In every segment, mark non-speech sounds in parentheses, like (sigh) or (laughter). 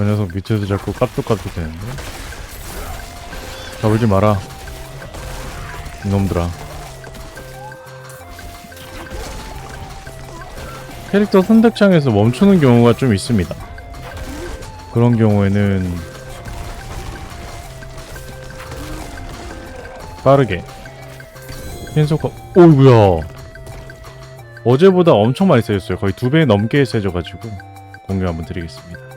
저 녀석 밑에서 자꾸 깝죽깝죽 되는데? 잡을지 마라. 이놈들아. 캐릭터 선택창에서 멈추는 경우가 좀 있습니다. 그런 경우에는 빠르게. 신속하 오이구야. 어제보다 엄청 많이 세졌어요. 거의 두 배 넘게 세져가지고 공유 한번 드리겠습니다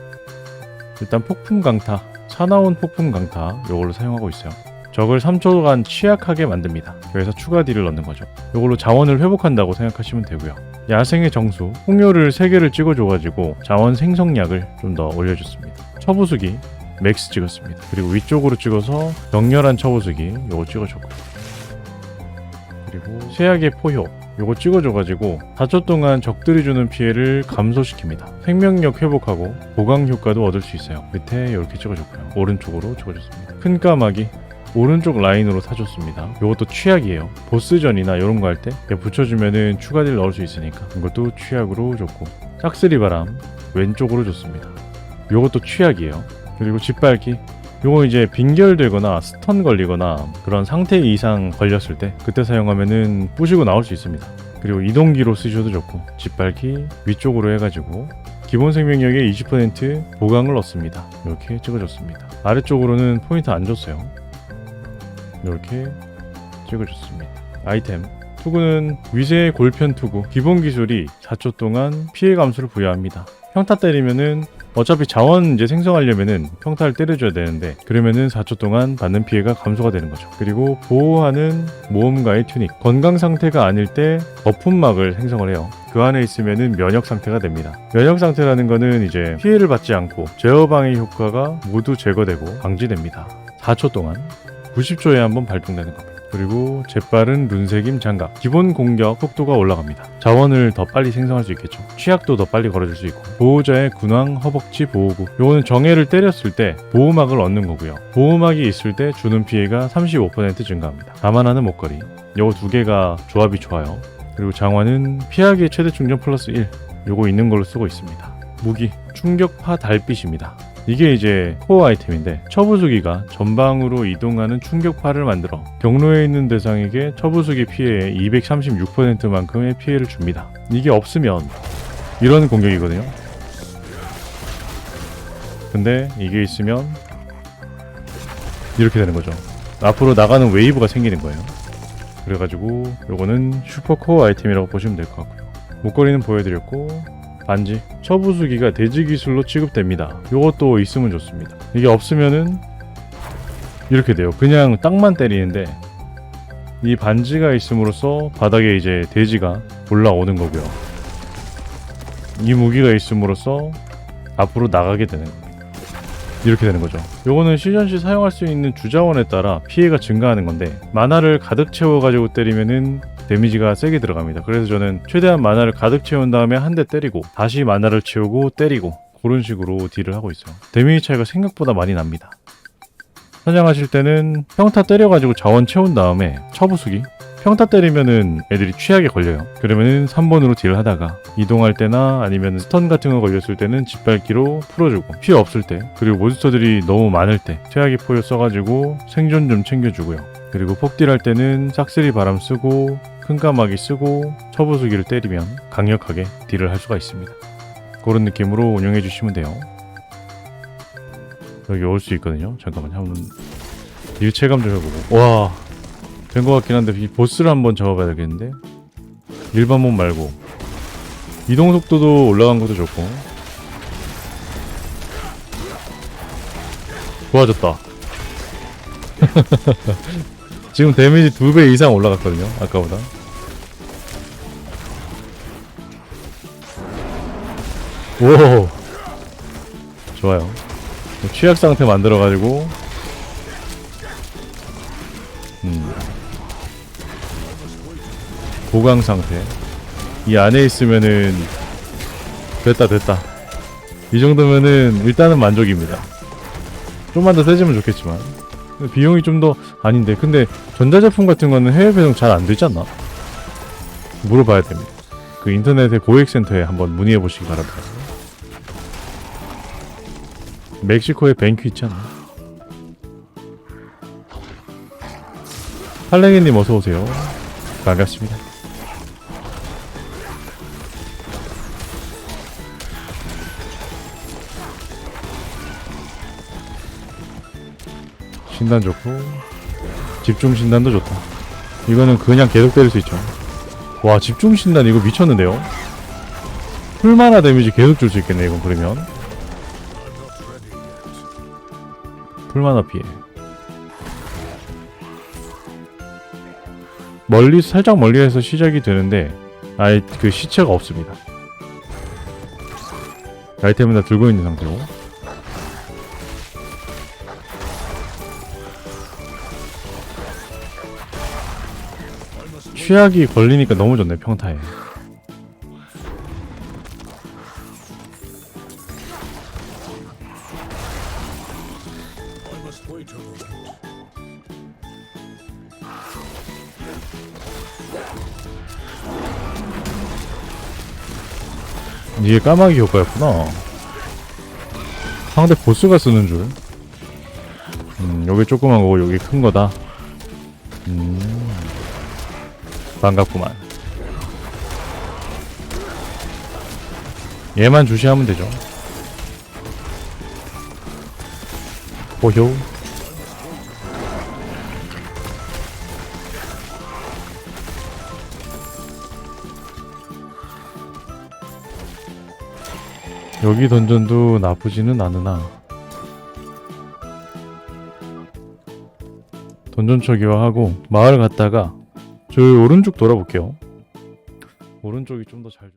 일단 폭풍 강타 사나운 폭풍 강타 요걸로 사용하고 있어요. 적을 3초간 취약하게 만듭니다. 그래서 추가 딜을 넣는 거죠. 요걸로 자원을 회복한다고 생각하시면 되고요. 야생의 정수 홍요를 3개를 찍어줘가지고 자원 생성량을 좀 더 올려줬습니다. 처부수기 맥스 찍었습니다. 그리고 위쪽으로 찍어서 격렬한 처부수기 요거 찍어줬고. 그리고 쇠약의 포효 요거 찍어줘가지고 4초 동안 적들이 주는 피해를 감소시킵니다. 생명력 회복하고 보강 효과도 얻을 수 있어요. 밑에 이렇게 찍어줬고요. 오른쪽으로 찍어줬습니다. 큰 까마귀 오른쪽 라인으로 사줬습니다. 요것도 취약이에요. 보스전이나 이런 거 할 때 붙여주면은 추가 딜 넣을 수 있으니까 이것도 취약으로 줬고 짝쓰리 바람 왼쪽으로 줬습니다. 요것도 취약이에요. 그리고 짓밟기 요거 이제 빈결되거나 스턴 걸리거나 그런 상태 이상 걸렸을 때 그때 사용하면은 부시고 나올 수 있습니다. 그리고 이동기로 쓰셔도 좋고 짓밟기 위쪽으로 해가지고 기본 생명력의 20% 보강을 얻습니다. 이렇게 찍어줬습니다. 아래쪽으로는 포인트 안 줬어요. 이렇게 찍어줬습니다. 아이템 투구는 위세 골편 투구 기본 기술이 4초 동안 피해 감소를 부여합니다. 평타 때리면은 어차피 자원 이제 생성하려면은 평타를 때려줘야 되는데 그러면은 4초 동안 받는 피해가 감소가 되는 거죠. 그리고 보호하는 모험가의 튜닉 건강 상태가 아닐 때 거품막을 생성을 해요. 그 안에 있으면은 면역 상태가 됩니다. 면역 상태라는 거는 이제 피해를 받지 않고 제어 방해 효과가 모두 제거되고 방지됩니다. 4초 동안 90초에 한 번 발동되는 겁니다. 그리고 재빠른 룬색임 장갑. 기본 공격 속도가 올라갑니다. 자원을 더 빨리 생성할 수 있겠죠. 취약도 더 빨리 걸어줄 수 있고. 보호자의 근황 허벅지 보호구. 요거는 정예를 때렸을 때 보호막을 얻는 거고요. 보호막이 있을 때 주는 피해가 35% 증가합니다. 감안하는 목걸이. 요거 두 개가 조합이 좋아요. 그리고 장화는 피하기 최대 충전 플러스 1 요거 있는 걸로 쓰고 있습니다. 무기. 충격파 달빛입니다 이게 이제 코어 아이템인데 처부수기가 전방으로 이동하는 충격파를 만들어 경로에 있는 대상에게 처부수기 피해의 236%만큼의 피해를 줍니다. 이게 없으면 이런 공격이거든요. 근데 이게 있으면 이렇게 되는 거죠. 앞으로 나가는 웨이브가 생기는 거예요. 그래가지고 요거는 슈퍼코어 아이템이라고 보시면 될 것 같고요. 목걸이는 보여드렸고 반지 처부수기가 대지 기술로 취급됩니다. 요것도 있으면 좋습니다. 이게 없으면은 이렇게 돼요. 그냥 땅만 때리는데 이 반지가 있음으로써 바닥에 이제 돼지가 올라오는 거고요. 이 무기가 있음으로써 앞으로 나가게 되는 겁니다. 이렇게 되는 거죠. 요거는 시전 시 사용할 수 있는 주자원에 따라 피해가 증가하는 건데 만화를 가득 채워가지고 때리면은 데미지가 세게 들어갑니다. 그래서 저는 최대한 만화를 가득 채운 다음에 한 대 때리고 다시 만화를 채우고 때리고 그런 식으로 딜을 하고 있어요. 데미지 차이가 생각보다 많이 납니다. 사냥하실 때는 평타 때려가지고 자원 채운 다음에 처부수기 평타 때리면은 애들이 취하게 걸려요. 그러면은 3번으로 딜을 하다가 이동할 때나 아니면 스턴 같은 거 걸렸을 때는 짓밟기로 풀어주고 피해 없을 때 그리고 몬스터들이 너무 많을 때 최악의 포효 써가지고 생존 좀 챙겨주고요. 그리고 폭딜 할 때는 싹쓸이 바람 쓰고 큰 까마귀 쓰고 처부수기를 때리면 강력하게 딜을 할 수가 있습니다. 그런 느낌으로 운영해 주시면 돼요. 여기 올 수 있거든요. 잠깐만요. 한번 일체감 좀 해보고. 와, 된 것 같긴 한데 이 보스를 한번 잡아봐야 되겠는데. 일반 몸 말고 이동 속도도 올라간 것도 좋고. 좋아졌다. (laughs) 지금 데미지 두 배 이상 올라갔거든요. 아까보다. 오, 좋아요. 취약 상태 만들어가지고, 보강 상태. 이 안에 있으면은 됐다 됐다. 이 정도면은 일단은 만족입니다. 좀만 더 세지면 좋겠지만. 비용이 좀 더 아닌데 근데 전자제품 같은 거는 해외 배송 잘 안 되지 않나? 물어봐야 됩니다. 그 인터넷의 고객센터에 한번 문의해 보시기 바랍니다. 멕시코에 뱅큐 있지 않나? 할랭이님 어서 오세요. 반갑습니다. 신단 좋고 집중 신단도 좋다. 이거는 그냥 계속 때릴 수 있죠. 와 집중 신단 이거 미쳤는데요. 풀만화 데미지 계속 줄 수 있겠네 이건 그러면. 풀만화 피해. 멀리 살짝 멀리에서 시작이 되는데 아예 그 시체가 없습니다. 아이템은 다 들고 있는 상태고. 취약이 걸리니까 너무 좋네 평타에. 이게 까마귀 효과였구나. 상대 보스가 쓰는 줄. 음, 여기 조그만 거고 여기 큰 거다. 음, 반갑구만. 얘만 주시하면 되죠. 보효. 여기 던전도 나쁘지는 않으나 던전 초기화하고 마을 갔다가 저 오른쪽 돌아볼게요. 오른쪽이 좀 더 잘